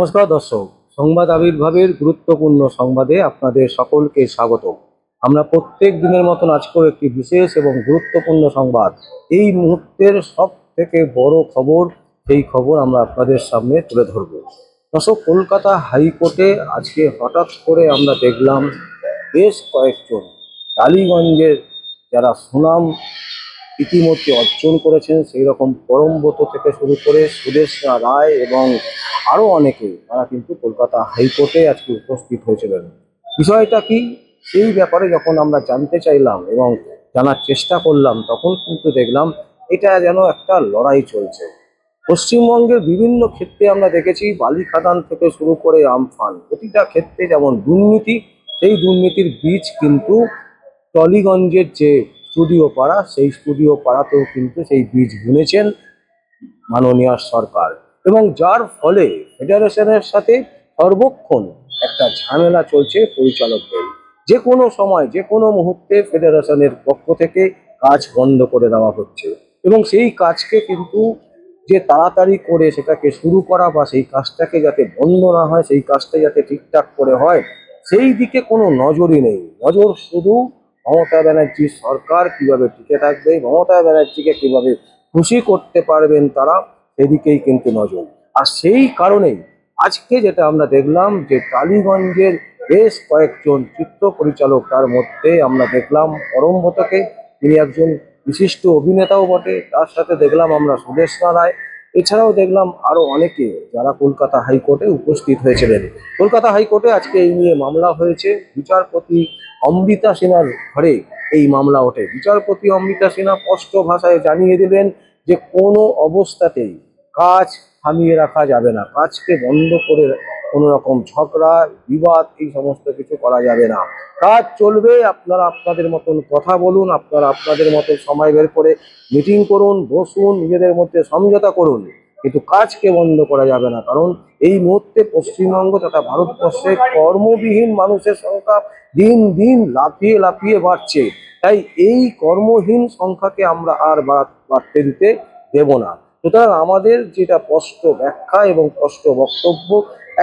নমস্কার দর্শক, সংবাদ আবির্ভাবের গুরুত্বপূর্ণ সংবাদে আপনাদের সকলকে স্বাগত আমরা প্রত্যেক দিনের মতন আজকেও একটি বিশেষ এবং গুরুত্বপূর্ণ সংবাদ। এই মুহূর্তের সব থেকে বড় খবর, সেই খবর আমরা আপনাদের সামনে তুলে ধরব। দর্শক, কলকাতা হাইকোর্টে আজকে হঠাৎ করে আমরা দেখলাম বেশ কয়েকজন টালিগঞ্জের যারা সুনাম ইতিমধ্যে অর্জন করেছেন সেই রকম পরমব্রত থেকে শুরু করে সুদেশনা রায় এবং আরও অনেকে, তারা কিন্তু কলকাতা হাইকোর্টে আজকে উপস্থিত হয়েছিলেন। বিষয়টা কি? সেই ব্যাপারে যখন আমরা জানতে চাইলাম এবং জানার চেষ্টা করলাম, তখন কিন্তু দেখলাম এটা যেন একটা লড়াই চলছে। পশ্চিমবঙ্গের বিভিন্ন ক্ষেত্রে আমরা দেখেছি, বালি খাদান থেকে শুরু করে আমফান প্রতিটা ক্ষেত্রে যেমন দুর্নীতি, সেই দুর্নীতির বীজ কিন্তু টলিগঞ্জের যে স্টুডিও পাড়া, সেই স্টুডিও পাড়াতেও কিন্তু সেই বীজ বুনেছেন মাননীয় সরকার। এবং যার ফলে ফেডারেশনের সাথে সর্বক্ষণ একটা ঝামেলা চলছে পরিচালকদের। যে কোনো সময়, যে কোনো মুহূর্তে ফেডারেশনের পক্ষ থেকে কাজ বন্ধ করে দেওয়া হচ্ছে। এবং সেই কাজকে কিন্তু যে তাড়াতাড়ি করে সেটাকে শুরু করা বা সেই কাজটাকে যাতে বন্ধ না হয়, সেই কাজটা যাতে ঠিকঠাক করে হয়, সেই দিকে কোনো নজরই নেই। নজর শুধু মমতা ব্যানার্জির সরকার কীভাবে টিকে থাকবে, মমতা ব্যানার্জিকে কীভাবে খুশি করতে পারবেন তারা সেদিকেই কিন্তু নজর। আর সেই কারণেই আজকে যেটা আমরা দেখলাম যে টালিগঞ্জের বেশ কয়েকজন চিত্র পরিচালক তার মধ্যে আমরা দেখলাম পরম পরমব্রতকে তিনি একজন বিশিষ্ট অভিনেতাও বটে। তার সাথে দেখলাম আমরা সুদেশনা রায়। এছাড়াও দেখলাম আরও অনেকে যারা কলকাতা হাইকোর্টে উপস্থিত হয়েছিলেন। কলকাতা হাইকোর্টে আজকে এই নিয়ে মামলা হয়েছে। বিচারপতি অমৃতা সেনার ঘরে এই মামলা ওঠে। বিচারপতি অমৃতা সিনহা স্পষ্ট ভাষায় জানিয়ে দিলেন যে কোনো অবস্থাতেই কাজ থামিয়ে রাখা যাবে না, কাজকে বন্ধ করে কোনো রকম ঝগড়া, বিবাদ এই সমস্ত কিছু করা যাবে না। কাজ চলবে, আপনারা আপনাদের মতন কথা বলুন, আপনারা আপনাদের মতো সময় বের করে মিটিং করুন, বসুন, নিজেদের মধ্যে সমঝোতা করুন। কিন্তু কাজকে বন্ধ করা যাবে না। কারণ এই মুহূর্তে পশ্চিমবঙ্গ তথা ভারতবর্ষে কর্মবিহীন মানুষের সংখ্যা দিন দিন লাফিয়ে লাফিয়ে বাড়ছে। তাই এই কর্মহীন সংখ্যাকে আমরা আর বাড়তে দিতে দেব না। সুতরাং আমাদের যেটা স্পষ্ট ব্যাখ্যা এবং স্পষ্ট বক্তব্য,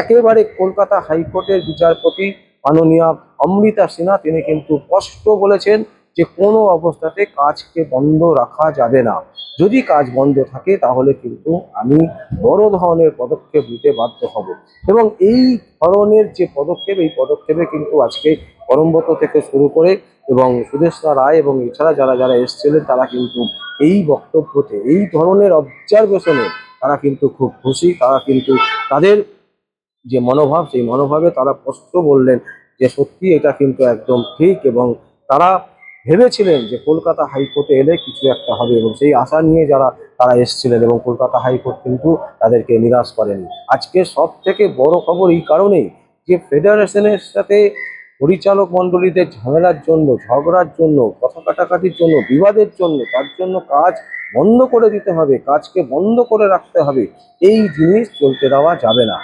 একেবারে কলকাতা হাইকোর্টের বিচারপতি মাননীয় অমৃতা সিনহা, তিনি কিন্তু স্পষ্ট বলেছেন যে কোনো অবস্থাতে কাজকে বন্ধ রাখা যাবে না। যদি কাজ বন্ধ থাকে, তাহলে কিন্তু আমি বড় ধরনের পদক্ষেপ নিতে বাধ্য হব। এবং এই ধরনের যে পদক্ষেপ, এই পদক্ষেপে কিন্তু আজকে পরমব্রত থেকে শুরু করে এবং সুদেশনা রায় এবং এছাড়া যারা যারা এসেছিলেন, তারা কিন্তু এই বক্তব্যতে, এই ধরনের অবজারভেশনে তারা কিন্তু খুব খুশি। তারা কিন্তু তাদের যে মনোভাব, সেই মনোভাবে তারা স্পষ্ট বললেন যে সত্যি এটা কিন্তু একদম ঠিক এবং তারা ভেবেছিলেন যে কলকাতা হাইকোর্টে এলে কিছু একটা হবে এবং সেই আশা নিয়ে যারা, তারা এসেছিলেন এবং কলকাতা হাইকোর্ট কিন্তু তাদেরকে নিরাশ করেনি। আজকে সব থেকে বড় খবর এই কারণেই যে ফেডারেশনের সাথে পরিচালক মণ্ডলীদের ঝামেলার জন্য, ঝগড়ার জন্য, কথা কাটাকাটির জন্য, বিবাদের জন্য, তার জন্য কাজ বন্ধ করে দিতে হবে, কাজকে বন্ধ করে রাখতে হবে, এই জিনিস চলতে দেওয়া যাবে না।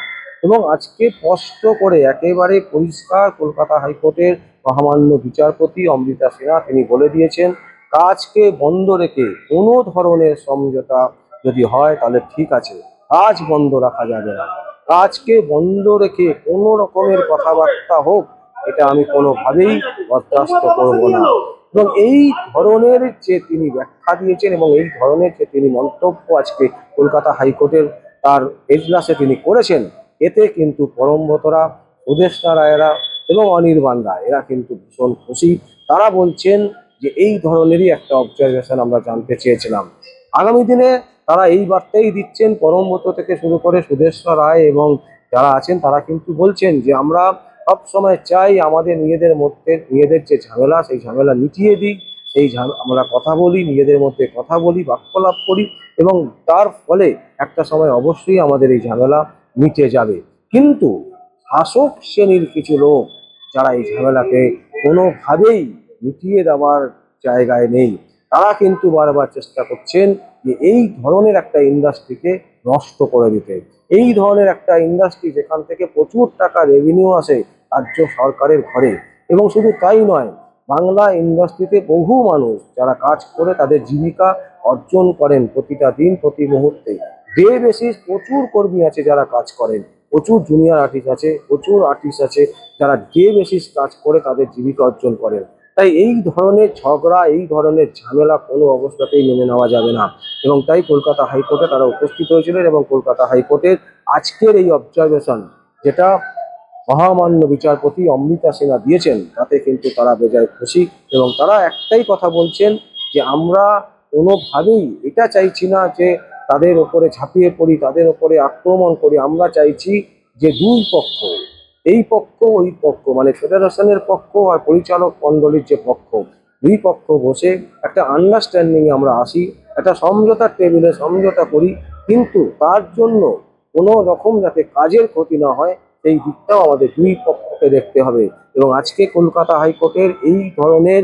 এবং আজকে স্পষ্ট করে একেবারে পরিষ্কার কলকাতা হাইকোর্টের মহামান্য বিচারপতি অমৃতা সিনহা তিনি বলে দিয়েছেন, কাজকে বন্ধ রেখে কোনো ধরনের সমঝোতা যদি হয় তাহলে ঠিক আছে, কাজ বন্ধ রাখা যাবে না। কাজকে বন্ধ রেখে কোনো রকমের কথাবার্তা হোক, এটা আমি কোনোভাবেই বরদাস্ত করব না। এবং এই ধরনের যে তিনি ব্যাখ্যা দিয়েছেন এবং এই ধরনের যে তিনি মন্তব্য আজকে কলকাতা হাইকোর্টের তার এজলাসে তিনি করেছেন, এতে কিন্তু পরমব্রতরা সুদেশনা রায়েরা এবং অনির্বাণ রায়, এরা কিন্তু ভীষণ খুশি। তারা বলছেন যে এই ধরনেরই একটা অবজারভেশন আমরা জানতে চেয়েছিলাম। আগামী দিনে তারা এই বার্তাই দিচ্ছেন পরমব্রত থেকে শুরু করে সুদেশ্বর রায় এবং যারা আছেন, তারা কিন্তু বলছেন যে আমরা সব সময় চাই আমাদের নিজেদের মধ্যে, নিজেদের যে ঝামেলা, সেই ঝামেলা মিটিয়ে দিই সেই আমরা কথা বলি, নিজেদের মধ্যে কথা বলি, বাক্যলাপ করি এবং তার ফলে একটা সময় অবশ্যই আমাদের এই ঝামেলা মিটে যাবে। কিন্তু শাসক শ্রেণির কিছু লোক যারা এই ঝামেলাকে কোনোভাবেই মিটিয়ে দেওয়ার জায়গায় নেই। তারা কিন্তু বারবার চেষ্টা করছেন যে এই ধরনের একটা ইন্ডাস্ট্রিকে নষ্ট করে দিতে। এই ধরনের একটা ইন্ডাস্ট্রি যেখান থেকে প্রচুর টাকা রেভিনিউ আসে রাজ্য সরকারের ঘরে। এবং শুধু তাই নয়, বাংলা ইন্ডাস্ট্রিতে বহু মানুষ যারা কাজ করে তাদের জীবিকা অর্জন করেন প্রতিটা দিন, প্রতি মুহূর্তে। ডে বেসিস প্রচুর কর্মী আছে যারা কাজ করেন। প্রচুর জুনিয়র আর্টিস্ট আছে, প্রচুর আর্টিস্ট আছে যারা ডে বেসিস কাজ করে তাদের জীবিকা অর্জন করেন। তাই এই ধরনের ঝগড়া, এই ধরনের ঝামেলা কোনো অবস্থাতেই মেনে নেওয়া যাবে না। এবং তাই কলকাতা হাইকোর্টে তারা উপস্থিত হয়েছিলেন এবং কলকাতা হাইকোর্টের আজকের এই অবজারভেশন যেটা মহামান্য বিচারপতি অমৃতা সিনহা দিয়েছেন, তাতে কিন্তু তারা বেজায় খুশি এবং তারা একটাই কথা বলছেন যে আমরা কোনোভাবেই এটা চাইছি না যে তাদের ওপরে ঝাঁপিয়ে পড়ি, তাদের ওপরে আক্রমণ করি। আমরা চাইছি যে দুই পক্ষ, এই পক্ষ, ওই পক্ষ মানে ফেডারেশনের পক্ষ আর পরিচালক মণ্ডলীর যে পক্ষ, দুই পক্ষ বসে একটা আন্ডারস্ট্যান্ডিংয়ে আমরা আসি, একটা সমঝোতার টেবিলে সমঝোতা করি। কিন্তু তার জন্য কোনো রকম যাতে কাজের ক্ষতি না হয়, সেই দিকটাও আমাদের দুই পক্ষকে দেখতে হবে। এবং আজকে কলকাতা হাইকোর্টের এই ধরনের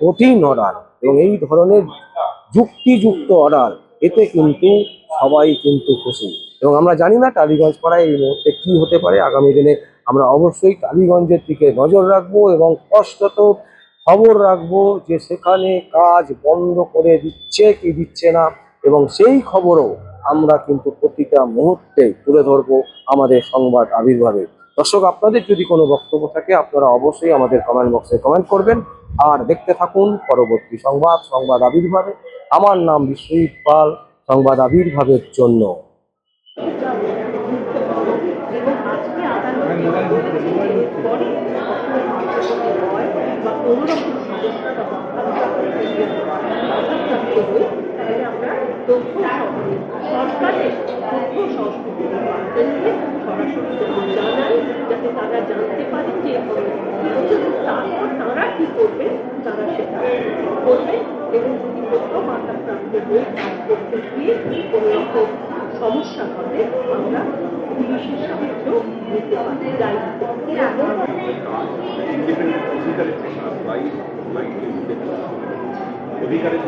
কঠিন অর্ডার এবং এই ধরনের যুক্তিযুক্ত অর্ডার এতে কিন্তু সবাই কিন্তু খুশি। এবং আমরা জানি না টালিগঞ্জ পাড়ায় এই মুহূর্তে কি হতে পারে। আগামী দিনে আমরা অবশ্যই টালিগঞ্জের দিকে নজর রাখব এবং স্পষ্টত খবর রাখব যে সেখানে কাজ বন্ধ করে দিচ্ছে কি দিচ্ছে না এবং সেই খবরও আমরা কিন্তু প্রতিটা মুহূর্তে তুলে ধরবো আমাদের সংবাদ আবির্ভাবে দর্শক, আপনাদের যদি কোনো বক্তব্য থাকে, আপনারা অবশ্যই আমাদের কমেন্ট বক্সে কমেন্ট করবেন। আর দেখতে থাকুন পরবর্তী সংবাদ সংবাদ আবির্ভাবে। আমার নাম বিশ্বজিৎ পাল সংবাদ আবির্ভাবের জন্য হয় যাতে তারা জানতে পারেন যে কিন্তু তারপর তারা কি করবে তারা সেটা করবে এবং যদি কোনো হয়ে কাজ করতে গিয়ে কোনো রকম সমস্যা হবে আমরা পুলিশের সাহায্য নিতে পারি। independent অধিকারের